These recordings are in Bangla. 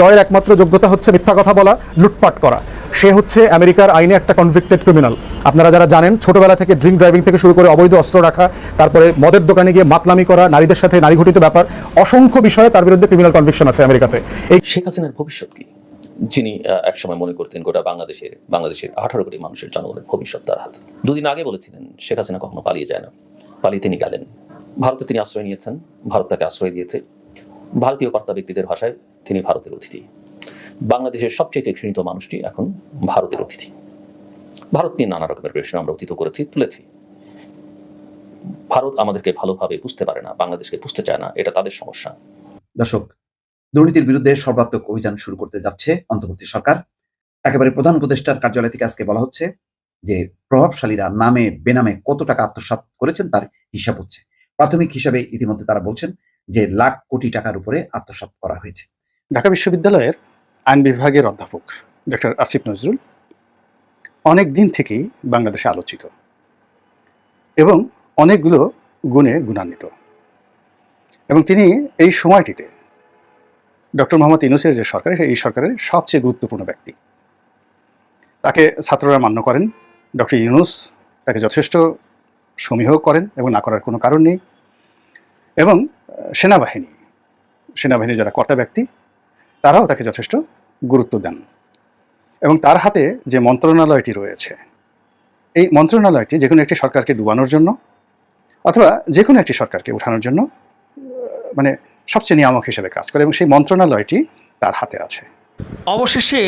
জয়ের একমাত্র যোগ্যতা হচ্ছে মিথ্যা কথা বলা, লুটপাট করা। সে হচ্ছে আমেরিকার আইনে একটা কনভিক্টেড ক্রিমিনাল আপনারা যারা জানেন, ছোটবেলা থেকে ড্রিঙ্ক ড্রাইভিং থেকে শুরু করে অবৈধ অস্ত্র রাখা, তারপরে মদের দোকানে গিয়ে মাতলামি করা, নারীদের সাথে নারী ঘটিত ব্যাপার, অসংখ্য বিষয়ে তার বিরুদ্ধে ক্রিমিনাল কনভিকশন আছে আমেরিকাতে। এই শেখ হাসিনার ভবিষ্যৎ কি? যিনি একসময় মনে করতেন গোটা বাংলাদেশের বাংলাদেশের আঠারো কোটি মানুষের জনগণের ভবিষ্যৎ তার হাতে। দুদিন আগে বলেছিলেন, শেখ হাসিনা কখনো পালিয়ে যায় না। পালিয়ে তিনি গেলেন। ভারতে তিনি আশ্রয় নিয়েছেন। ভারত তাকে আশ্রয় দিয়েছে। ভারতীয় কর্তা ব্যক্তিদের ভাষায় তিনি ভারতের অতিথি। বাংলাদেশের সবচেয়ে ঘৃণিত মানুষটি এখন ভারতের অতিথি। ভারত নিয়ে নানা রকমের প্রশ্ন আমরা অতীত করেছি, তুলেছি। ভারত আমাদেরকে ভালোভাবে বুঝতে পারে না, বাংলাদেশকে বুঝতে চায় না, এটা তাদের সমস্যা। দর্শক, দুর্নীতির বিরুদ্ধে সর্বাত্মক অভিযান শুরু করতে যাচ্ছে অন্তর্বর্তী সরকার। একেবারে প্রধান উপদেষ্টার কার্যালয় থেকে আজকে বলা হচ্ছে যে, প্রভাবশালীরা নামে, বেনামে কত টাকা আত্মসাৎ করেছেন তার হিসাব হচ্ছে। প্রাথমিক হিসাবে ইতিমধ্যে তারা বলছেন যে লাখ কোটি টাকার উপরে আত্মসাৎ করা হয়েছে। ঢাকা বিশ্ববিদ্যালয়ের আইন বিভাগের অধ্যাপক ডক্টর আসিফ নজরুল অনেক দিন থেকেই বাংলাদেশে আলোচিত এবং অনেকগুলো গুণে গুণান্বিত। এবং তিনি এই সময়টিতে ডক্টর মোহাম্মদ ইনুসের যে সরকার এই সরকারের সবচেয়ে গুরুত্বপূর্ণ ব্যক্তি। তাকে ছাত্ররা মান্য করেন, ডক্টর ইউনুস তাকে যথেষ্ট সমীহ করেন এবং না করার কোনো কারণ নেই। এবং সেনাবাহিনী, সেনাবাহিনীর যারা কর্তা ব্যক্তি, তারাও তাকে যথেষ্ট গুরুত্ব দেন। এবং তার হাতে যে মন্ত্রণালয়টি রয়েছে, এই মন্ত্রণালয়টি যে কোনো একটি সরকারকে ডুবানোর জন্য অথবা যে কোনো একটি সরকারকে উঠানোর জন্য মানে সবচেয়ে নিয়ামক হিসেবে কাজ করে এবং সেই মন্ত্রণালয়টি তার হাতে আছে। অবশেষে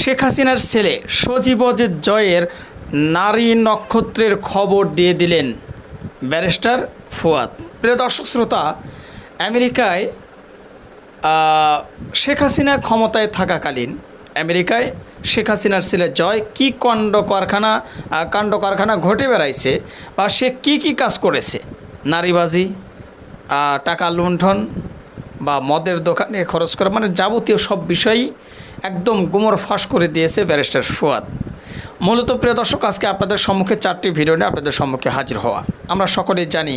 শেখ হাসিনার ছেলে সজীব অজিত জয়ের নারী নক্ষত্রের খবর দিয়ে দিলেন ব্যারিস্টার ফুয়াদ। প্রিয় দর্শক, শ্রোতা, আমেরিকায় শেখ হাসিনা ক্ষমতায় থাকাকালীন আমেরিকায় শেখ হাসিনার ছেলে জয় কি কাণ্ড কারখানা কাণ্ড কারখানা ঘটে বেড়াইছে বা সে কি কি কাজ করেছে? নারীবাজি টাকা লুণ্ঠন বা মদের দোকানে খরচ করা মানে যাবতীয় সব বিষয়ই একদম গুমর ফাঁস করে দিয়েছে ব্যারিস্টার ফুয়াদ। মূলত প্রিয় দর্শক, আজকে আপনাদের সম্মুখে চারটি ভিডিও নিয়ে আপনাদের সম্মুখে হাজির হওয়া। আমরা সকলেই জানি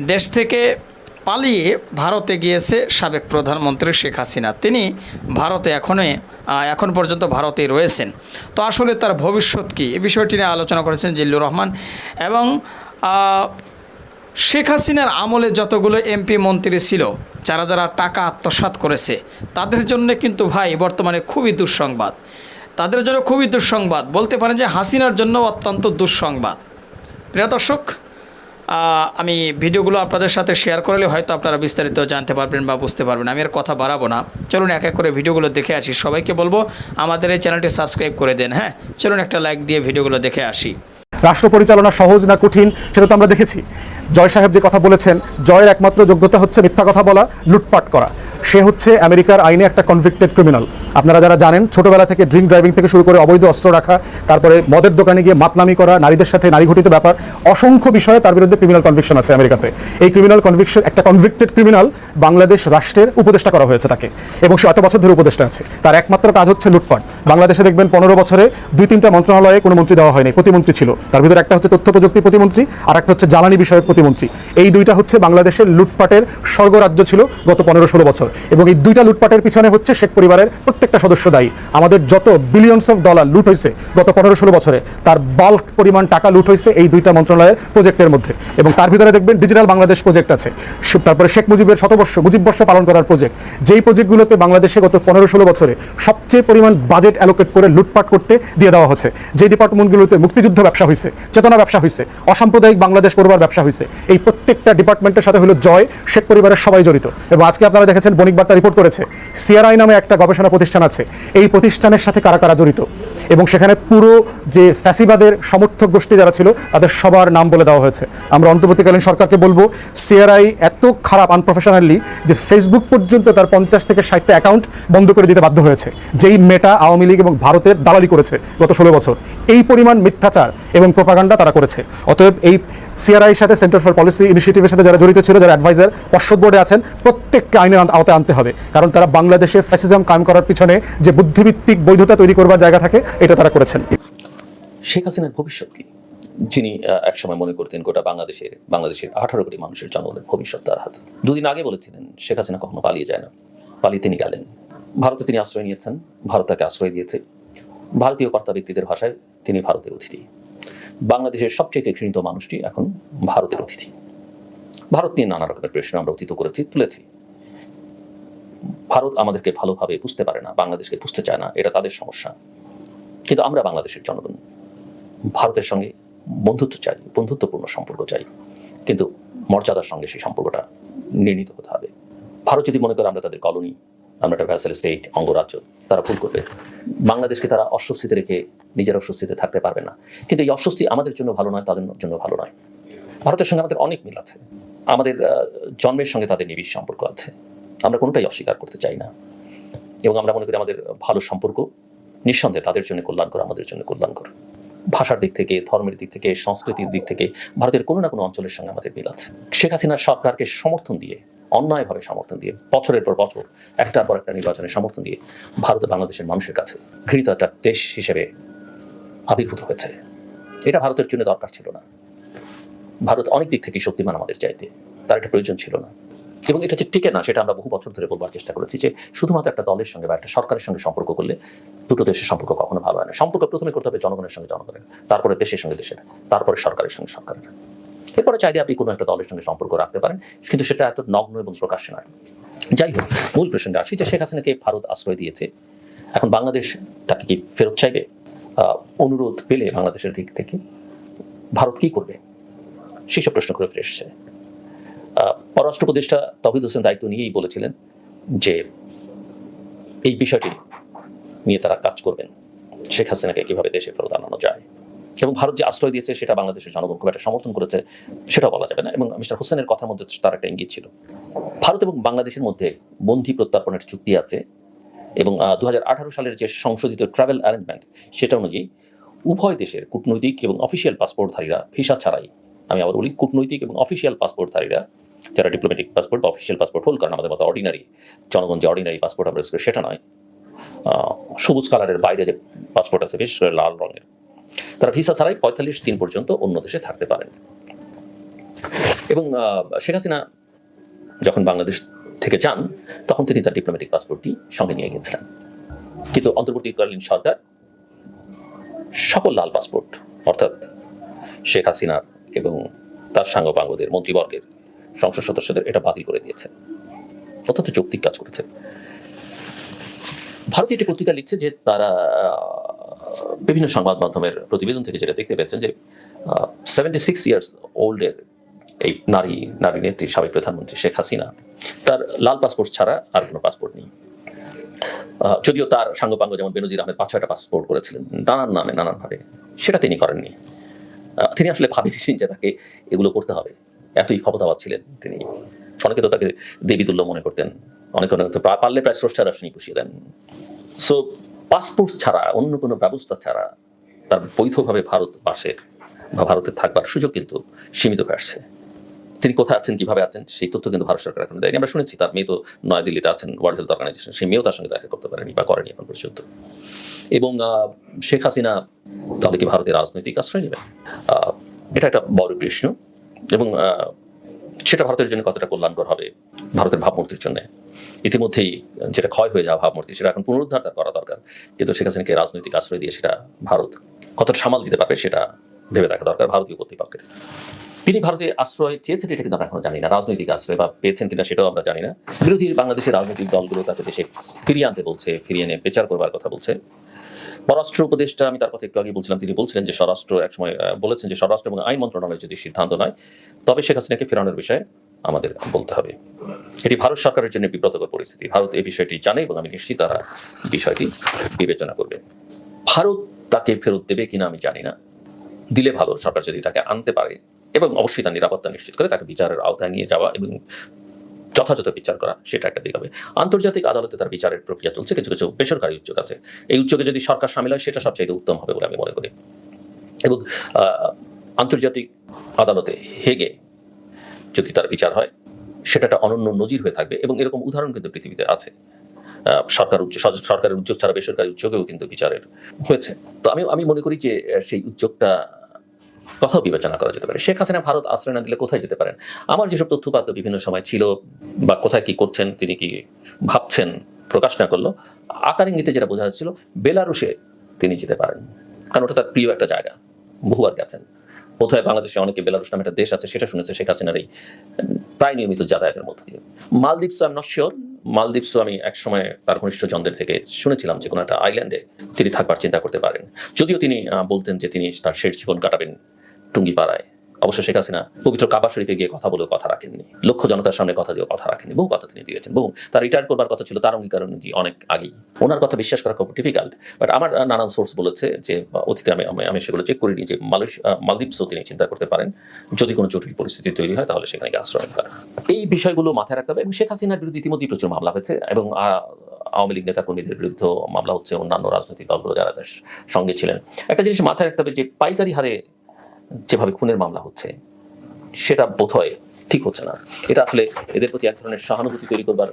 দেশ থেকে পালিয়ে ভারতে গিয়েছে সাবেক প্রধানমন্ত্রী শেখ হাসিনা। তিনি ভারতে এখনই এখন পর্যন্ত ভারতেই রয়েছেন। তো আসলে তার ভবিষ্যৎ কী? এ বিষয়টি নিয়ে আলোচনা করেছেন জিল্লুর রহমান। এবং শেখ হাসিনার আমলে যতগুলো এমপি মন্ত্রী ছিল, যারা যারা টাকা আত্মসাৎ করেছে, তাদের জন্য কিন্তু ভাই বর্তমানে খুবই দুঃসংবাদ। তাদের জন্য খুবই দুঃসংবাদ। বলতে পারেন যে হাসিনার জন্য অত্যন্ত দুঃসংবাদ। প্রিয় দর্শক আমি ভিডিওগুলো আপনাদের সাথে শেয়ার করলে হয়তো আপনারা বিস্তারিত জানতে পারবেন বা বুঝতে পারবেন। আমি আর কথা বাড়াবো না। চলুন এক এক করে ভিডিওগুলো দেখে আসি। সবাইকে বলব, আমাদের এই চ্যানেলটি সাবস্ক্রাইব করে দেন হ্যাঁ? চলুন একটা লাইক দিয়ে ভিডিওগুলো দেখে আসি। রাষ্ট্র পরিচালনা সহজ না কঠিন, সেটা তো আমরা দেখেছি। জয় সাহেব যে কথা বলেছেন, জয়ের একমাত্র যোগ্যতা হচ্ছে মিথ্যা কথা বলা, লুটপাট করা। সে হচ্ছে আমেরিকার আইনে একটা কনভিক্টেড ক্রিমিনাল আপনারা যারা জানেন, ছোটবেলা থেকে ড্রিঙ্ক ড্রাইভিং থেকে শুরু করে অবৈধ অস্ত্র রাখা, তারপরে মদের দোকানে গিয়ে মাতলামি করা, নারীদের সাথে নারী ঘটিত ব্যাপার, অসংখ্য বিষয়ে তার বিরুদ্ধে ক্রিমিনাল কনভিকশন আছে আমেরিকাতে। এই ক্রিমিনাল কনভিকশন একটা কনভিক্টেড ক্রিমিনাল বাংলাদেশ রাষ্ট্রের উপদেষ্টা করা হয়েছে তাকে, এবং সে এত বছর ধরে উপদেষ্টা আছে। তার একমাত্র কাজ হচ্ছে লুটপাট। বাংলাদেশে দেখবেন পনেরো বছরে দুই তিনটা মন্ত্রণালয়ে কোনো মন্ত্রী দেওয়া হয়নি, প্রতিমন্ত্রী ছিল। তার ভিতরে একটা হচ্ছে তথ্য প্রযুক্তি প্রতিমন্ত্রী, আর একটা হচ্ছে জ্বালানি বিষয়ক প্রতিমন্ত্রী। এই দুইটা হচ্ছে বাংলাদেশের লুটপাটের স্বর্গরাজ্য ছিল গত পনেরো ষোলো বছর। এবং এই দুইটা লুটপাটের পিছনে হচ্ছে শেখ পরিবারের প্রত্যেকটা সদস্য দায়ী। আমাদের যত বিলিয়নস অফ ডলার লুট হয়েছে গত পনেরো ষোলো বছরে, তার বাল্ক পরিমাণ টাকা লুট হয়েছে এই দুইটা মন্ত্রণালয়ের প্রজেক্টের মধ্যে। এবং তার ভিতরে দেখবেন ডিজিটাল বাংলাদেশ প্রজেক্ট আছে। তারপরে শেখ মুজিবের শতবর্ষ মুজিববর্ষ পালন করার প্রজেক্ট যেই প্রজেক্টগুলোতে বাংলাদেশে গত পনেরো ষোলো বছরে সবচেয়ে পরিমাণ বাজেট অ্যালোকেট করে লুটপাট করতে দিয়ে দেওয়া হচ্ছে যে ডিপার্টমেন্টগুলোতে মুক্তিযুদ্ধ ব্যবসা হয়েছে চেতনা ব্যবসা হয়েছে অসাম্প্রদায়িক বাংলাদেশ করবার ব্যবসা হয়েছে এই প্রত্যেকটা ডিপার্টমেন্টের সাথে হলো জয় শেখ পরিবারের সবাই জড়িত। এবং আজকে আপনারা দেখেছেন বণিক বার্তা রিপোর্ট করেছে। সিআরআই নামে একটা গবেষণা প্রতিষ্ঠান আছে। এই প্রতিষ্ঠানের সাথে কারা কারা জড়িত? এবং সেখানে পুরো যে ফ্যাসিবাদের সমর্থক গোষ্ঠী যারা ছিল, তাদের সবার নাম বলে দেওয়া হয়েছে। আমরা অন্তর্বর্তীকালীন সরকারকে বলব, সিআরআই এত খারাপ আনপ্রফেশনালি যে ফেসবুক পর্যন্ত তার পঞ্চাশ থেকে ষাটটা অ্যাকাউন্ট বন্ধ করে দিতে বাধ্য হয়েছে, যেই মেটা আওয়ামী লীগ এবং ভারতের দালালি করেছে গত ষোলো বছর। এই পরিমাণ মিথ্যাচার এবং প্রপাগান্ডা তারা করেছে। অতএব এই সিআরআইয়ের সাথে সেন্টার ফর পলিসি ইনিশিয়েটিভের সাথে যারা জড়িত ছিল, যারা অ্যাডভাইজার পর্ষদ বোর্ডে আছেন, প্রত্যেককে আইনের আওতায় আনতে হবে। কারণ তারা বাংলাদেশে ফ্যাসিজম কায়েম করার পিছনে যে বুদ্ধিভিত্তিক বৈধতা তৈরি করবার জায়গা থাকে, এটা তারা করেছেন। শেখ হাসিনার ভবিষ্যৎ কি? যিনি একসময় মনে করতেন গোটা বাংলাদেশের বাংলাদেশের আঠারো কোটি মানুষের জনগণের ভবিষ্যৎ তার হাতে। দুদিন আগে বলেছিলেন, শেখ হাসিনা কখনো পালিয়ে যায় না। পালিয়ে তিনি গেলেন। ভারতে তিনি আশ্রয় নিয়েছেন। ভারত তাকে আশ্রয় দিয়েছে। ভারতীয় কর্তা ব্যক্তিদের ভাষায় তিনি ভারতের অতিথি। বাংলাদেশের সবচেয়ে ঘৃণিত মানুষটি এখন ভারতের অতিথি। ভারত নিয়ে নানা রকমের প্রশ্ন আমরা অতীত করেছি, তুলেছি। ভারত আমাদেরকে ভালোভাবে বুঝতে পারে না, বাংলাদেশকে বুঝতে চায় না, এটা তাদের সমস্যা। কিন্তু আমরা বাংলাদেশের জনগণ। ভারতের সঙ্গে বন্ধুত্ব চাই, বন্ধুত্বপূর্ণ সম্পর্ক চাই, কিন্তু মর্যাদার সঙ্গে সেই সম্পর্কটা নির্ণীত হতে হবে। ভারত যদি মনে করে আমরা তাদের কলোনি, আমরা একটা ভ্যাসেল স্টেট অঙ্গরাজ্য, তারা ভুল করবে। বাংলাদেশকে তারা অস্বস্তিতে রেখে নিজের অস্বস্তিতে থাকতে পারবে না। কিন্তু এই অস্বস্তি আমাদের জন্য ভালো নয়, তাদের জন্য ভালো নয়। ভারতের সঙ্গে আমাদের অনেক মিল আছে। আমাদের জন্মের সঙ্গে তাদের নিবিড় সম্পর্ক আছে। আমরা কোনোটাই অস্বীকার করতে চাই না। এবং আমরা মনে করি আমাদের ভালো সম্পর্ক নিঃসন্দেহে তাদের জন্য কল্যাণকর, আমাদের জন্য কল্যাণকর। ভাষার দিক থেকে, ধর্মের দিক থেকে, সংস্কৃতির দিক থেকে ভারতের কোনো না কোনো অঞ্চলের সঙ্গে আমাদের মিল আছে। শেখ হাসিনার সরকারকে সমর্থন দিয়ে, অন্যায়ভাবে সমর্থন দিয়ে, বছরের পর বছর, একটার পর একটা নির্বাচনের সমর্থন দিয়ে ভারত বাংলাদেশের মানুষের কাছে ঘৃণিত একটা দেশ হিসেবে আবির্ভূত হয়েছে। এটা ভারতের জন্য দরকার ছিল না। ভারত অনেক দিক থেকে শক্তিমান আমাদের চাইতে। তার একটা প্রয়োজন ছিল না। এবং এটা যে টিকে না, সেটা আমরা বহু বছর ধরে বলবার চেষ্টা করেছি যে শুধুমাত্র একটা দলের সঙ্গে বা একটা সরকারের সঙ্গে সম্পর্ক করলে দুটো দেশের সম্পর্ক কখনো ভালো হয় না। সম্পর্ক প্রথমে করতে হবে জনগণের সঙ্গে জনগণের, তারপরে দেশের সঙ্গে দেশের, তারপরে সরকারের সঙ্গে সরকারের। এরপরে চাইলে আপনি কোনো একটা দলের সঙ্গে সম্পর্ক রাখতে পারেন, কিন্তু সেটা এত নগ্ন এবং প্রকাশ্য নয়। যাই হোক, মূল প্রসঙ্গে আসি যে শেখ হাসিনাকে ভারত আশ্রয় দিয়েছে। এখন বাংলাদেশ তাকে কি ফেরত চাইবে? অনুরোধ পেলে বাংলাদেশের দিক থেকে ভারত কি করবে? সেসব প্রশ্ন করে ফিরে এসছে। পররাষ্ট্র উপদেষ্টা তহিদ হোসেন দায়িত্ব নিয়েই বলেছিলেন যে এই বিষয়টি নিয়ে তারা কাজ করবেন। শেখ হাসিনাকে কীভাবে দেশে ফেরত আনানো যায়। এবং ভারত যে আশ্রয় দিয়েছে, সেটা বাংলাদেশের জনগণ খুব একটা সমর্থন করেছে, সেটাও বলা যাবে না। এবং মিস্টার হোসেনের কথার মধ্যে তার একটা ইঙ্গিত ছিল। ভারত এবং বাংলাদেশের মধ্যে বন্ধি প্রত্যার্পণের চুক্তি আছে এবং দু হাজার আঠারো সালের যে সংশোধিত ট্রাভেল অ্যারেঞ্জমেন্ট, সেটা অনুযায়ী উভয় দেশের কূটনৈতিক এবং অফিসিয়াল পাসপোর্টধারীরা ভিসা ছাড়াই, আমি আবার বলি কূটনৈতিক এবং অফিসিয়াল পাসপোর্টধারীরা যারা ডিপ্লোম্যাটিক পাসপোর্ট বা অফিসিয়াল পাসপোর্ট হোল্ড করেন আমাদের মতো অর্ডিনারি জনগণ যে অর্ডিনারি পাসপোর্ট আমরা use করি সেটা নয়। সবুজ কালারের বাইরে যে পাসপোর্ট আছে করে লাল রঙের। তারা ভিসা ছাড়াই পঁয়তাল্লিশ দিন পর্যন্ত অন্য দেশে থাকতে পারেন। এবং শেখ হাসিনা যখন বাংলাদেশ থেকে যান, তখন তিনি তার ডিপ্লোম্যাটিক পাসপোর্টটি সঙ্গে নিয়ে গিয়েছিলেন। কিন্তু অন্তর্বর্তীকালীন সরকার সকল লাল পাসপোর্ট অর্থাৎ শেখ হাসিনার এবং তার সাঙ্গপাঙ্গদের, মন্ত্রীবর্গের সংসদ সদস্যদের এটা বাতিল করে দিয়েছে। অত্যন্ত যৌক্তিক কাজ করেছে। ভারতীয় একটি পত্রিকা লিখছে যে তারা বিভিন্ন সংবাদ মাধ্যমের প্রতিবেদন থেকে যেটা দেখতে পেয়েছেন যে সেভেন্টি সিক্স ইয়ার্স ওল্ডের এই নারী নারী নেত্রী সাবেক প্রধানমন্ত্রী শেখ হাসিনা, তার লাল পাসপোর্ট ছাড়া আর কোনো পাসপোর্ট নেই। যদিও তার সাঙ্গপাঙ্গ যেমন বেনজির আহমেদ পাঁচ ছয়টা পাসপোর্ট করেছিলেন, নানান নামে, নানানভাবে, সেটা তিনি করেননি। তিনি আসলে ভাবেনি যে তাকে এগুলো করতে হবে। এতই ক্ষমতাবাদ ছিলেন তিনি। অনেকে তো তাকে দেবীতুল্য মনে করতেন, অনেকে অনেকে পারলে প্রায় স্রষ্টার আসনি পুষিয়ে দেন। সো পাসপোর্ট ছাড়া, অন্য কোনো ব্যবস্থা ছাড়া তার বৈধভাবে ভারতবাসের বা ভারতে থাকবার সুযোগ কিন্তু সীমিত হয়ে আসছে। তিনি কোথায় আছেন, কীভাবে আছেন, সেই তথ্য কিন্তু ভারত সরকার এখন দেয়নি। আমরা শুনেছি তার মেয়ে তো নয়াদিল্লিতে আছেন ওয়ার্ল্ড হেলথ অর্গানাইজেশন সেই মেয়েও তার সঙ্গে দেখা করতে পারেনি বা করেনি এখন পর্যন্ত। এবং শেখ হাসিনা তাহলে কি ভারতের রাজনৈতিক আশ্রয় নেবেন? এটা একটা বড় প্রশ্ন। এবং সেটা ভারতের জন্য কতটা কল্যাণকর হবে ভারতের ভাবমূর্তির জন্য? ইতিমধ্যেই যেটা ক্ষয় হয়ে যাওয়া ভাবমূর্তি সেটা এখন পুনরুদ্ধার করা দরকার। কিন্তু হাসিনাকে রাজনৈতিক আশ্রয় দিয়ে সেটা ভারত কতটা সামাল দিতে পারবে সেটা ভেবে দেখা দরকার ভারতীয় কর্তৃপক্ষের। তিনি ভারতে আশ্রয় চেয়েছেন এটা কিন্তু আমরা এখনও জানি না। রাজনৈতিক আশ্রয় বা পেয়েছেন কিনা সেটাও আমরা জানি না। বিরোধী বাংলাদেশের রাজনৈতিক দলগুলো তাকে দেশে ফিরিয়ে আনতে বলছে, ফিরিয়ে এনে বিচার করবার কথা বলছে। পররাষ্ট্র উপদেষ্টা, আমি তার কথা একটু আগে বলছিলাম, তিনি বলছিলেন যে স্বরাষ্ট্র একসময় বলেছেন যে স্বরাষ্ট্র এবং আইন মন্ত্রণালয় যদি সিদ্ধান্ত নয়, তবে শেখ হাসিনাকে ফেরানোর বিষয়ে আমাদের বলতে হবে। এটি ভারত সরকারের জন্য বিব্রতকর পরিস্থিতি। ভারত এই বিষয়টি জানে এবং আমি নিশ্চিত তারা বিষয়টি বিবেচনা করবে। ভারত তাকে ফেরত দেবে কিনা আমি জানি না। দিলে ভালো, সরকার যদি তাকে আনতে পারে এবং অবশ্যই তার নিরাপত্তা নিশ্চিত করে তাকে বিচারের আওতায় নিয়ে যাওয়া এবং যথাযথ বিচার করা, সেটা একটা দিক হবে। আন্তর্জাতিক আদালতে তার বিচারের প্রক্রিয়া চলছে, কিছু কিছু বেসরকারি উদ্যোগ আছে। এই উদ্যোগে যদি সরকার সামিল হয়, সেটা সবচেয়ে উত্তম হবে বলে আমি মনে করি। এবং আন্তর্জাতিক আদালতে হেগে যদি তার বিচার হয়, সেটা একটা অনন্য নজির হয়ে থাকবে এবং এরকম উদাহরণ কিন্তু পৃথিবীতে আছে। সরকার উচ্চ সর- সরকারের উদ্যোগ ছাড়া বেসরকারি উদ্যোগেও কিন্তু বিচারের হয়েছে। তো আমি আমি মনে করি যে সেই উদ্যোগটা কথাও বিবেচনা করা যেতে পারে। শেখ হাসিনা ভারত আশ্রয় না দিলে কোথায় যেতে পারেন? আমার যেসব তথ্যপাত্র বিভিন্ন সময় ছিল বা কোথায় কি করছেন, তিনি কি ভাবছেন প্রকাশ না করল, আকার ইঙ্গিতে যেটা বোঝা যাচ্ছিল, বেলারুশে তিনি যেতে পারেন। কারণ ওটা তার প্রিয় একটা জায়গা। বহুবার গেছেন। বোধহয় বাংলাদেশে অনেকে বেলারুশ নামে একটা দেশ আছে, সেটা শুনেছে শেখ হাসিনার এই, প্রায় নিয়মিত যাতায়াতের মধ্যে দিয়ে। Maldives I am not sure মালদ্বীপসও আমি একসময় তার ঘনিষ্ঠ জনদের থেকে শুনেছিলাম যে কোনো একটা আইল্যান্ডে তিনি থাকবার চিন্তা করতে পারেন। যদিও তিনি বলতেন যে তিনি তার শেষ জীবন কাটাবেন টুঙ্গিপাড়ায় অবশ্য শেখ হাসিনা পবিত্র কাবা শরীফে গিয়ে কথা বলেও কথা রাখেননি। লক্ষ জনতার সামনে কথা দিয়েও কথা রাখেননি। বহু কথা তিনি দিয়েছেন। বহু। তার রিটায়ার করবার কথা ছিল, তার অঙ্গীকার অনুযায়ী অনেক আগেই। ওনার কথা বিশ্বাস করা খুব ডিফিকাল্ট বাট আমার নানান সোর্স বলেছে যে, অতীতে আমি, আমি- সেগুলো চেক করিনি যে মালয়েশিয়া মালদ্বীপসও তিনি চিন্তা করতে পারেন। যদি কোনো জটিল পরিস্থিতি তৈরি হয়, তাহলে সেখানে আশ্রয় নেওয়া এই বিষয়গুলো মাথায় রাখতে হবে এবং শেখ হাসিনার বিরুদ্ধে ইতিমধ্যেই প্রচুর মামলা হয়েছে এবং আওয়ামী লীগ নেতাকর্মীদের বিরুদ্ধে মামলা হচ্ছে অন্যান্য রাজনৈতিক দলগুলো যারা সঙ্গে ছিলেন। একটা জিনিস মাথায় রাখতে হবে যে পাইকারি হারে যেভাবে খুনের মামলা হচ্ছে, সেটা বোধ হয় ঠিক হচ্ছে না। এটা আসলে এদের প্রতি এক ধরনের সহানুভূতি তৈরি করবার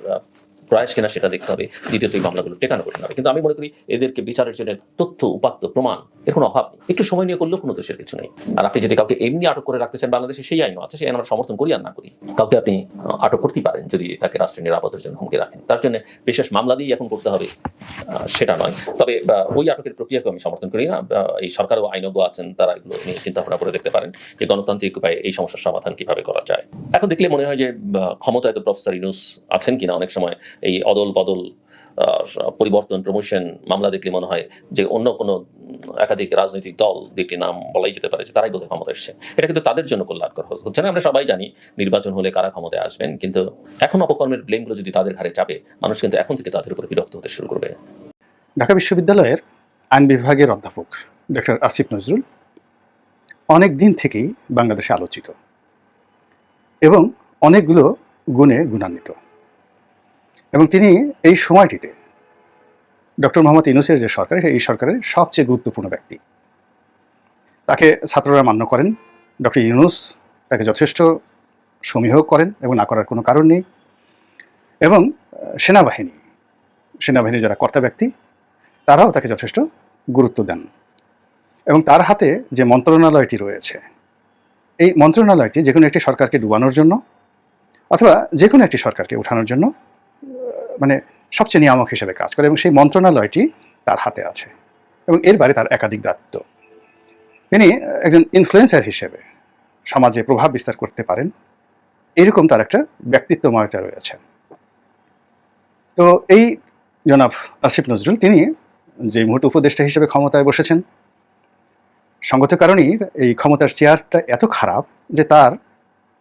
প্রয়াস কিনা সেটা দেখতে হবে, দ্বিতীয়ত এই মামলাগুলো টেকানো করতে হবে। কিন্তু আমি মনে করি এদেরকে বিচারের জন্য তথ্য, উপাত্ত, প্রমাণ, এর কোনো অভাব নেই। একটু সময় নিয়ে করলেও কোনো দোষের কিছু নেই। আর আপনি যদি কাউকে এমনি আটক করে রাখতে চান, বাংলাদেশে সেই আইনও আছে, সেই আইন আমরা সমর্থন করি আর না করি। কাউকে আপনি আটক করতেই পারেন যদি তাকে রাষ্ট্রের নিরাপত্তার জন্য হুমকি রাখেন। তার জন্য বিশেষ মামলা দিয়েই এখন করতে হবে সেটা নয়। তবে ওই আটকের প্রক্রিয়াকে আমি সমর্থন করি না। এই সরকারও আইনজ্ঞ আছেন, তারা এগুলো নিয়ে চিন্তা ভাবনা করে দেখতে পারেন যে গণতান্ত্রিক উপায়ে এই সমস্যার সমাধান কীভাবে করা যায়। এখন দেখলে মনে হয় যে ক্ষমতায় তো প্রফেসর ইনুস আছেন কিনা, অনেক সময় এই অদল বদল পরিবর্তন প্রমোশন মামলা দেখলে মনে হয় যে অন্য কোনো একাধিক রাজনৈতিক দল দুইটি নাম বলাই যেতে পারে যে তারাই বোধহয় ক্ষমতা এসছে। এটা কিন্তু তাদের জন্য কল্যাণকর হচ্ছে না? আমরা সবাই জানি নির্বাচন হলে কারা ক্ষমতায় আসবেন, কিন্তু এখন অপকর্মের ব্লেমগুলো যদি তাদের ঘাড়ে চাপে, মানুষ কিন্তু এখন থেকে তাদের উপর বিরক্ত হতে শুরু করবে। ঢাকা বিশ্ববিদ্যালয়ের আইন বিভাগের অধ্যাপক ডক্টর আসিফ নজরুল অনেক দিন থেকেই বাংলাদেশে আলোচিত এবং অনেকগুলো গুণে গুণান্বিত। এবং তিনি এই সময়টিতে ডক্টর মোহাম্মদ ইউনুসের যে সরকার এই সরকারের সবচেয়ে গুরুত্বপূর্ণ ব্যক্তি। তাকে ছাত্ররা মান্য করেন, ডক্টর ইউনুস তাকে যথেষ্ট সমীহ করেন এবং না করার কোনো কারণ নেই। এবং সেনাবাহিনী, সেনাবাহিনীর যারা কর্তা ব্যক্তি, তারাও তাকে যথেষ্ট গুরুত্ব দেন। এবং তার হাতে যে মন্ত্রণালয়টি রয়েছে, এই মন্ত্রণালয়টি যে কোনো একটি সরকারকে ডুবানোর জন্য অথবা যে কোনো একটি সরকারকে উঠানোর জন্য মানে সবচেয়ে নিয়ামক হিসেবে কাজ করে এবং সেই মন্ত্রণালয়টি তার হাতে আছে এবং এর বাইরে তার একাধিক দায়িত্ব। তিনি একজন ইনফ্লুয়েন্সার হিসেবে সমাজে প্রভাব বিস্তার করতে পারেন। এরকম তার একটা ব্যক্তিত্বময়তা রয়েছে। তো এই জনাব আসিফ নজরুল, তিনি যে মুহূর্তে উপদেষ্টা হিসেবে ক্ষমতায় বসেছেন, সঙ্গত কারণেই এই ক্ষমতার চেয়ারটা এত খারাপ যে তার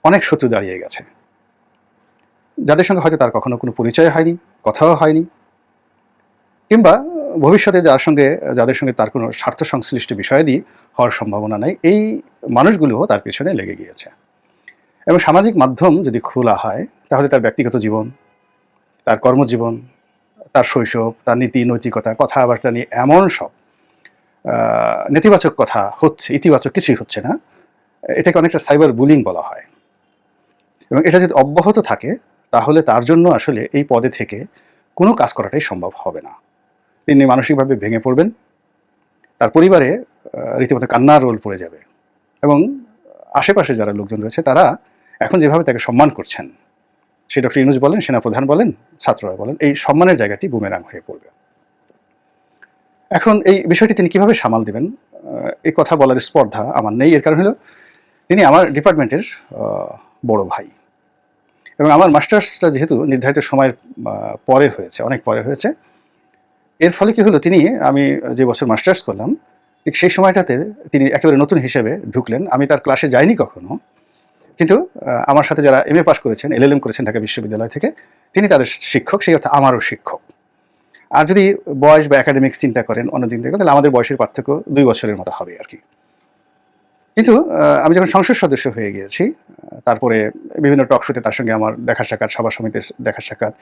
অনেক শত্রু দাঁড়িয়ে গেছে। যাদের সঙ্গে হয়তো তার কখনো কোনো পরিচয় হয়নি। কথাও হয়নি। কিংবা ভবিষ্যতে যার সঙ্গে, যাদের সঙ্গে তার কোনো স্বার্থ সংশ্লিষ্ট বিষয়াদি হওয়ার সম্ভাবনা নাই, এই মানুষগুলোও তার পেছনে লেগে গিয়েছে। এবং সামাজিক মাধ্যম যদি খোলা হয়, তাহলে তার ব্যক্তিগত জীবন, তার কর্মজীবন, তার শৈশব, তার নীতি, নৈতিকতা, কথাবার্তা নিয়ে এমন সব নেতিবাচক কথা হচ্ছে, ইতিবাচক কিছুই হচ্ছে না, এটাকে অনেকটা সাইবার বুলিং বলা হয়। এবং এটা যদি অব্যাহত থাকে তাহলে তার জন্য আসলে এই পদে থেকে কোনো কাজ করাটাই সম্ভব হবে না। তিনি মানসিকভাবে ভেঙে পড়বেন। তার পরিবারে রীতিমতো কান্নার রোল পড়ে যাবে এবং আশেপাশে যারা লোকজন রয়েছে, তারা এখন যেভাবে তাকে সম্মান করছেন সে ডক্টর ইনুজ বলেন, সেনাপ্রধান বলেন ছাত্ররা বলেন, এই সম্মানের জায়গাটি বুমেরাং হয়ে পড়বে। এখন এই বিষয়টি তিনি কীভাবে সামাল দেবেন এই কথা বলার স্পর্ধা আমার নেই। এর কারণ হলো, তিনি আমার ডিপার্টমেন্টের বড় ভাই। এবং আমার মাস্টার্সটা যেহেতু নির্ধারিত সময়ের পরে হয়েছে, অনেক পরে হয়েছে, এর ফলে কি হলো, তিনি, আমি যে বছর মাস্টার্স করলাম, ঠিক সেই সময়টাতে তিনি একেবারে নতুন হিসেবে ঢুকলেন। আমি তার ক্লাসে যাইনি কখনো, কিন্তু আমার সাথে যারা এম এ পাস করেছেন এলএলএম করেছেন ঢাকা বিশ্ববিদ্যালয় থেকে, তিনি তাদের শিক্ষক, সেই অর্থে আমারও শিক্ষক। আর যদি বয়স বা একাডেমিক চিন্তা করেন, অন্য চিন্তা করেন, তাহলে আমাদের বয়সের পার্থক্য দুই বছরের মতো হবে আর কি। কিন্তু আমি যখন সংসদ সদস্য হয়ে গিয়েছি তারপরে বিভিন্ন টক শোতে তার সঙ্গে আমার দেখা সাক্ষাৎ, সভা সমিতির দেখা সাক্ষাৎ,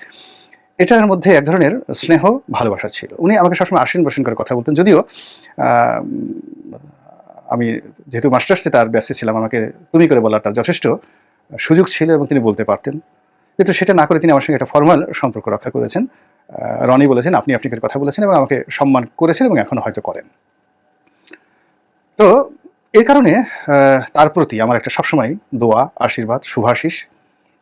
এটার মধ্যে এক ধরনের স্নেহ, ভালোবাসা ছিল। উনি আমাকে সবসময় আসেন বসেন করে কথা বলতেন। যদিও আমি যেহেতু মাস্টার্সে তার ব্যস্ত ছিলাম, আমাকে তুমি করে বলার তার যথেষ্ট সুযোগ ছিল এবং তিনি বলতে পারতেন। কিন্তু সেটা না করে তিনি আমার সঙ্গে একটা ফর্মাল সম্পর্ক রক্ষা করেছেন। রনি বলেছেন, আপনি আপনি করে কথা বলেছেন এবং আমাকে সম্মান করেছেন এবং এখনও হয়তো করেন। তো এই কারণে তার প্রতি আমার একটা সবসময় দোয়া, আশীর্বাদ, শুভাশিস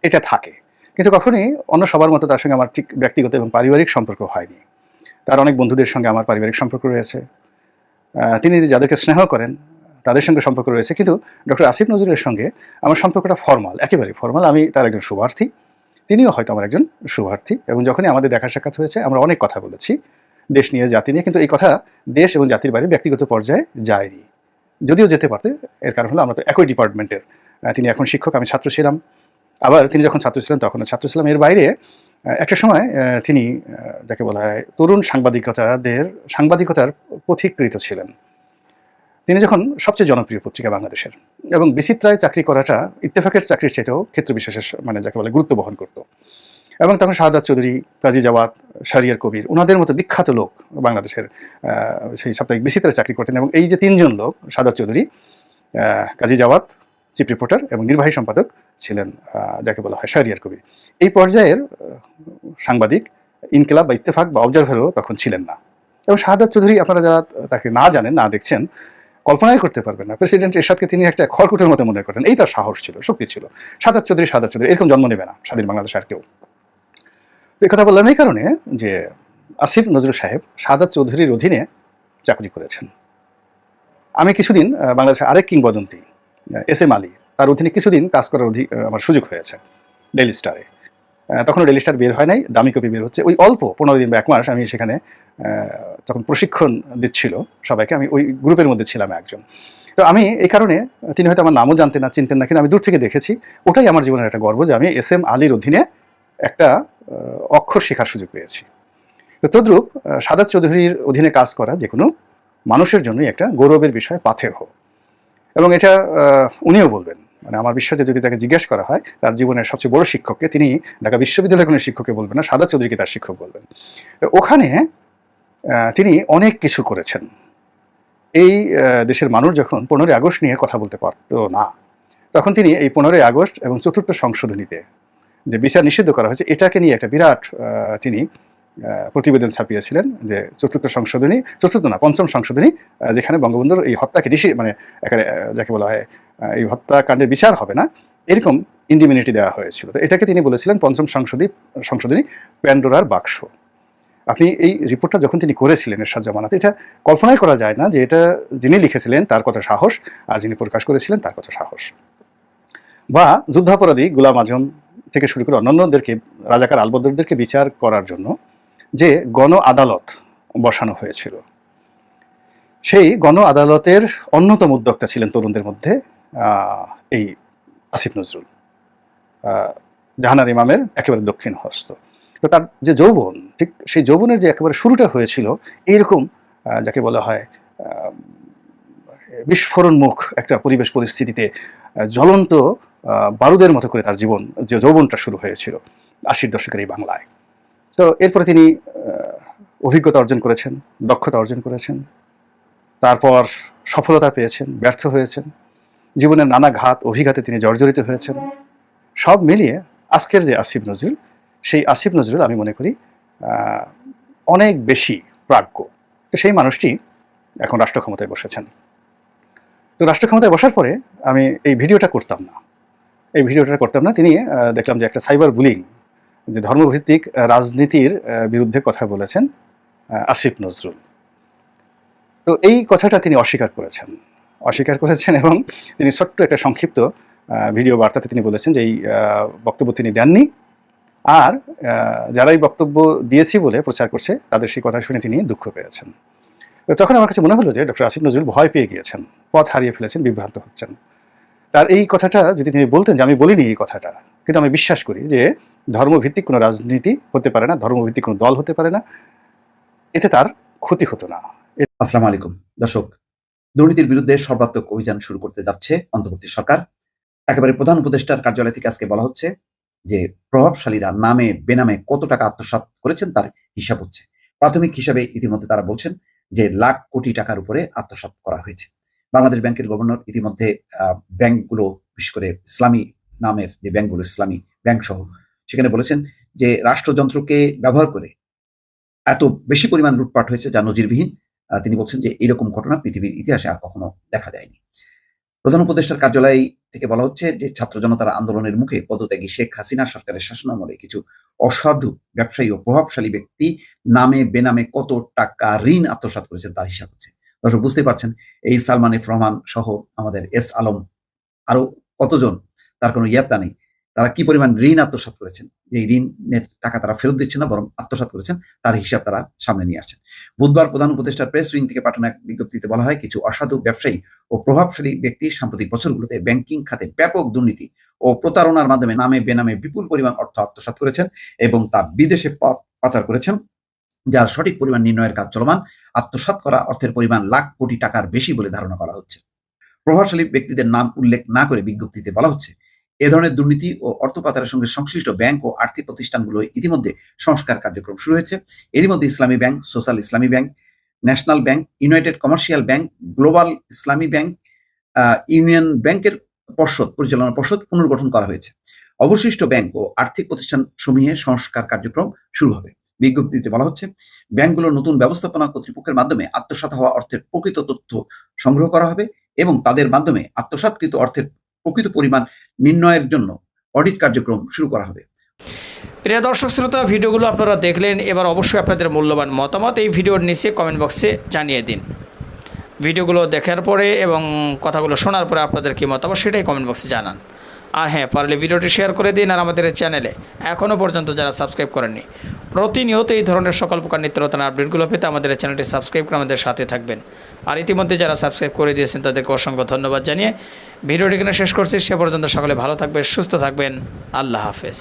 এটা থাকে। কিন্তু কখনোই অন্য সবার মতো তার সঙ্গে আমার ঠিক ব্যক্তিগত এবং পারিবারিক সম্পর্ক হয়নি। তার অনেক বন্ধুদের সঙ্গে আমার পারিবারিক সম্পর্ক রয়েছে। তিনি যাদেরকে স্নেহ করেন, তাদের সঙ্গে সম্পর্ক রয়েছে। কিন্তু ডক্টর আসিফ নজরুলের সঙ্গে আমার সম্পর্কটা ফর্মাল, একেবারে ফর্মাল। আমি তার একজন শুভার্থী, তিনিও হয়তো আমার একজন শুভার্থী। এবং যখনই আমাদের দেখা সাক্ষাৎ হয়েছে, আমরা অনেক কথা বলেছি, দেশ নিয়ে, জাতি নিয়ে। কিন্তু এই কথা দেশ এবং জাতির বাইরে ব্যক্তিগত পর্যায়ে যায়নি। যদিও যেতে পারতে, এর কারণ হলো আমরা তো একই ডিপার্টমেন্টের। তিনি এখন শিক্ষক, আমি ছাত্র ছিলাম। আবার তিনি যখন ছাত্র ছিলেন, তখনও ছাত্র ছিলাম। এর বাইরে একটা সময় তিনি যাকে বলা হয় তরুণ সাংবাদিকতাদের, সাংবাদিকতার পথিকৃত ছিলেন। তিনি যখন সবচেয়ে জনপ্রিয় পত্রিকা বাংলাদেশের এবং বিচিত্রায় চাকরি করাটা, ইত্তেফাকের চাকরির চাইতেও ক্ষেত্র বিশেষের মানে যাকে বলে, গুরুত্ব বহন করতো। এবং তখন শাহাদাত চৌধুরী, কাজী জাওয়াত শারিয়ার কবির ওনাদের মতো বিখ্যাত লোক বাংলাদেশের সেই সাপ্তাহিক বিচিত্রায় চাকরি করতেন এবং এই যে তিনজন লোক, শাহাদাত চৌধুরী কাজী জাওয়াত চিফ রিপোর্টার এবং নির্বাহী সম্পাদক ছিলেন যাকে বলা হয় শারিয়ার কবির। এই পর্যায়ের সাংবাদিক, ইনকিলাব বা ইত্তেফাক বা অবজারভারও তখন ছিলেন না। এবং শাহাদাত চৌধুরী, আপনারা যারা তাকে না জানেন, না দেখছেন, কল্পনাই করতে পারবেন না। প্রেসিডেন্ট এরশাদকে তিনি একটা খড়কুটের মতো মনে করতেন। এই তার সাহস ছিল, শক্তি ছিল। সাদাত চৌধুরী সাদাত চৌধুরী, এরকম জন্ম নেবে না স্বাধীন বাংলাদেশ আর কেউ। এই কথা বললাম এই কারণে যে আসিফ নজরুল সাহেব সাদাত চৌধুরীর অধীনে চাকরি করেছেন। আমি কিছুদিন বাংলাদেশের আরেক কিংবদন্তি এস এম আলী তার অধীনে কিছুদিন কাজ করার অধি- আহ, আমার সুযোগ হয়েছে ডেলি স্টারে তখনও ডেলি স্টার বের হয় নাই দামি কপি বের হচ্ছে। ওই অল্প পনেরো দিন বা এক মাস আমি সেখানে তখন প্রশিক্ষণ দিচ্ছিল সবাইকে আমি ওই গ্রুপের মধ্যে ছিলাম একজন। তো আমি এই কারণে তিনি হয়তো আমার নামও জানতেন না চিনতেন না কিন্তু আমি দূর থেকে দেখেছি ওটাই আমার জীবনের একটা গর্ব যে আমি এস এম আলীর অধীনে একটা অক্ষর শেখার সুযোগ পেয়েছি। তো তদ্রূপ সাদাত চৌধুরীর অধীনে কাজ করা যে কোনো মানুষের জন্যই একটা গৌরবের বিষয় পাথেয় এবং এটা উনিও বলবেন মানে আমার বিশ্বাসে যদি তাকে জিজ্ঞেস করা হয়, তার জীবনের সবচেয়ে বড় শিক্ষককে তিনি ঢাকা বিশ্ববিদ্যালয়ের কোনো শিক্ষককে বলবেন না সাদা চৌধুরীকে তার শিক্ষক বলবেন। ওখানে তিনি অনেক কিছু করেছেন। এই দেশের মানুষ যখন পনেরোই আগস্ট নিয়ে কথা বলতে পারত না, তখন তিনি এই পনেরোই আগস্ট এবং চতুর্থ সংশোধনীতে যে বিচার নিষিদ্ধ করা হয়েছে, এটাকে নিয়ে একটা বিরাট তিনি প্রতিবেদন ছাপিয়েছিলেন যে চতুর্থ সংশোধনী, চতুর্থ না, পঞ্চম সংশোধনী যেখানে বঙ্গবন্ধুর এই হত্যাকে নিষি মানে এখানে যাকে বলা হয় এই হত্যাকাণ্ডের বিচার হবে না, এরকম ইন্ডিমিনিটি দেওয়া হয়েছিল। তো এটাকে তিনি বলেছিলেন পঞ্চম সংশোধনী সংশোধনী, প্যান্ডোরার বাক্স। আপনি এই রিপোর্টটা যখন তিনি করেছিলেন এরশাদ জামানাতে, এটা কল্পনাই করা যায় না যে এটা যিনি লিখেছিলেন তার কত সাহস, আর যিনি প্রকাশ করেছিলেন তার কত সাহস। বা যুদ্ধাপরাধী গুলাম আজম থেকে শুরু করে অন্যান্যদেরকে, রাজাকার আলবদরদেরকে বিচার করার জন্য যে গণ আদালত বসানো হয়েছিল। সেই গণ আদালতের অন্যতম উদ্যোক্তা ছিলেন তরুণদের মধ্যে এই আসিফ নজরুল। জাহানার ইমামের একেবারে দক্ষিণ হস্ত। তো তার যে যৌবন, ঠিক সেই যৌবনের যে একেবারে শুরুটা হয়েছিল, এইরকম যাকে বলা হয় বিস্ফোরণমুখ একটা পরিবেশ পরিস্থিতিতে জ্বলন্ত বারুদের মতো করে তার জীবন, যে যৌবনটা শুরু হয়েছিল আশির দশকের এই বাংলায়। তো এরপরে তিনি অভিজ্ঞতা অর্জন করেছেন, দক্ষতা অর্জন করেছেন, তারপর সফলতা পেয়েছেন, ব্যর্থ হয়েছেন, জীবনের নানা ঘাত, অভিঘাতে তিনি জর্জরিত হয়েছেন। সব মিলিয়ে আজকের যে আসিফ নজরুল, সেই আসিফ নজরুল আমি মনে করি অনেক বেশি প্রাজ্ঞ। তো সেই মানুষটি এখন রাষ্ট্র ক্ষমতায় বসেছেন। তো রাষ্ট্র ক্ষমতায় বসার পরে আমি এই ভিডিওটা করতাম না। এই ভিডিওটা করতাম না, তিনি দেখলাম যে একটা সাইবার বুলিং, যে ধর্মভিত্তিক রাজনীতির বিরুদ্ধে কথা বলেছেন আসিফ নজরুল। তো এই কথাটা তিনি অস্বীকার করেছেন। অস্বীকার করেছেন এবং তিনি ছোট্ট একটা সংক্ষিপ্ত ভিডিও বার্তাতে তিনি বলেছেন যে এই বক্তব্য তিনি দেননি। আর যারা এই বক্তব্য দিয়েছি বলে প্রচার করছে, তাদের সেই কথা শুনে তিনি দুঃখ পেয়েছেন। তখন আমার কাছে মনে হলো যে ডক্টর আসিফ নজরুল ভয় পেয়ে গিয়েছেন, পথ হারিয়ে ফেলেছেন, বিভ্রান্ত হচ্ছেন। তার এই কথাটা যদি তিনি বলতেন যে আমি বলিনি এই কথাটা, কিন্তু আমি বিশ্বাস করি যে ধর্মভিত্তিক কোনো রাজনীতি হতে পারে না, ধর্মভিত্তিক কোনো দল হতে পারে না, এতে তার ক্ষতি হতো না। আসসালামু আলাইকুম। দর্শক, দুর্নীতির বিরুদ্ধে সর্বাত্মক অভিযান শুরু করতে যাচ্ছে অন্তর্বর্তী সরকার। একেবারে প্রধান উপদেষ্টার কার্যালয় থেকে আজকে বলা হচ্ছে যে প্রভাবশালীরা নামে, বেনামে কত টাকা আত্মসাৎ করেছেন তার হিসাব হচ্ছে। প্রাথমিক হিসাবে ইতিমধ্যে তারা বলছেন যে লাখ কোটি টাকার উপরে আত্মসাৎ করা হয়েছে। বাংলাদেশ ব্যাংকের গভর্নর ইতিমধ্যে ব্যাংকগুলো, বিশেষ করে ইসলামী নামের যে ব্যাংকগুলো, ইসলামী ব্যাংক সহ, সেখানে বলেছেন যে রাষ্ট্রযন্ত্রকে ব্যবহার করে এত বেশি পরিমাণ লুটপাট হয়েছে যা নজিরবিহীন। তিনি বলছেন যে এরকম ঘটনা পৃথিবীর ইতিহাসে আর কখনো দেখা যায়নি প্রধান উপদেষ্টার কার্যালয় থেকে বলা হচ্ছে যে ছাত্র জনতার আন্দোলনের মুখে পদত্যাগী শেখ হাসিনা সরকারের শাসনামলে কিছু অসাধু, ব্যবসায়ী ও প্রভাবশালী ব্যক্তি নামে বেনামে কত টাকা ঋণ আত্মসাৎ করেছেন তার হিসাব হচ্ছে দর্শক বুঝতে পারছেন, এই সালমান এফ রহমান সহ আমাদের এস আলম আরও কতজন, তার কোনো ইয়াত্তা নেই। তারা কি পরিমাণ ঋণ আত্মসাৎ করেছেন? যে ঋণের টাকা তারা ফেরত দিচ্ছেন না, বরং আত্মসাৎ করেছেন, তার হিসাব তারা সামনে নিয়ে আসছেন। বুধবার প্রধান উপদেষ্টার প্রেস উইং থেকে পাঠানো এক বিজ্ঞপ্তিতে বলা হয়, কিছু অসাধু ব্যবসায়ী ও প্রভাবশালী ব্যক্তি সাম্প্রতিক বছরগুলোতে ব্যাংকিং খাতে ব্যাপক দুর্নীতি ও প্রতারণার মাধ্যমে নামে বেনামে বিপুল পরিমাণ অর্থ আত্মসাৎ করেছেন এবং তা বিদেশে পাচার করেছেন। যার সঠিক পরিমাণ নির্ণয়ের কাজ চলমান, আত্মসাৎ করা অর্থের পরিমাণ লাখ কোটি টাকার বেশি বলে ধারণা করা হচ্ছে। প্রভাবশালী ব্যক্তিদের নাম উল্লেখ না করে বিজ্ঞপ্তিতে বলা হচ্ছে, এ ধরনের দুর্নীতি ও অর্থ পাচারের সঙ্গে সংশ্লিষ্ট ব্যাংক ও আর্থিক প্রতিষ্ঠানগুলো ইতিমধ্যে সংস্কার কার্যক্রম শুরু হয়েছে। এরই মধ্যে Islami bank, social Islami bank, national bank, united commercial bank, global Islami bank union ব্যাংকের পর্ষদ, পরিচালনা পর্ষদ পুনর্গঠন করা হয়েছে। অবশিষ্ট ব্যাংক ও আর্থিক প্রতিষ্ঠান সমূহে সংস্কার কার্যক্রম শুরু হবে। বিজ্ঞপ্তিতে বলা হচ্ছে, ব্যাংকগুলোর নতুন ব্যবস্থাপনা কর্তৃপক্ষের মাধ্যমে আত্মসাৎ হওয়া অর্থের প্রকৃত তথ্য সংগ্রহ করা হবে এবং তাদের মাধ্যমে আত্মসাৎকৃত অর্থের প্রকৃত পরিমাণ নির্ণয়ের জন্য অডিট কার্যক্রম শুরু করা হবে। প্রিয় দর্শক শ্রোতা, ভিডিওগুলো আপনারা দেখলেন, এবার অবশ্যই আপনাদের মূল্যবান মতামত এই ভিডিওর নিচে কমেন্ট বক্সে জানিয়ে দিন। ভিডিওগুলো দেখার পরে এবং কথাগুলো শোনার পরে আপনাদের কী মতামত সেটাই কমেন্ট বক্সে জানান। আর হ্যাঁ পারলে ভিডিওটি শেয়ার করে দিন আর আমাদের চ্যানেলে এখনও পর্যন্ত যারা সাবস্ক্রাইব করেননি, প্রতিনিয়ত এই ধরনের সকল প্রকার নিত্যরতন আপডেটগুলো পেতে আমাদের চ্যানেলটি সাবস্ক্রাইব করে আমাদের সাথে থাকবেন। আর ইতিমধ্যে যারা সাবস্ক্রাইব করে দিয়েছেন, তাদেরকে অসংখ্য ধন্যবাদ জানিয়ে ভিডিওটি এখানে শেষ করছি। সে পর্যন্ত সকলে ভালো থাকবে সুস্থ থাকবেন। আল্লাহ হাফেজ।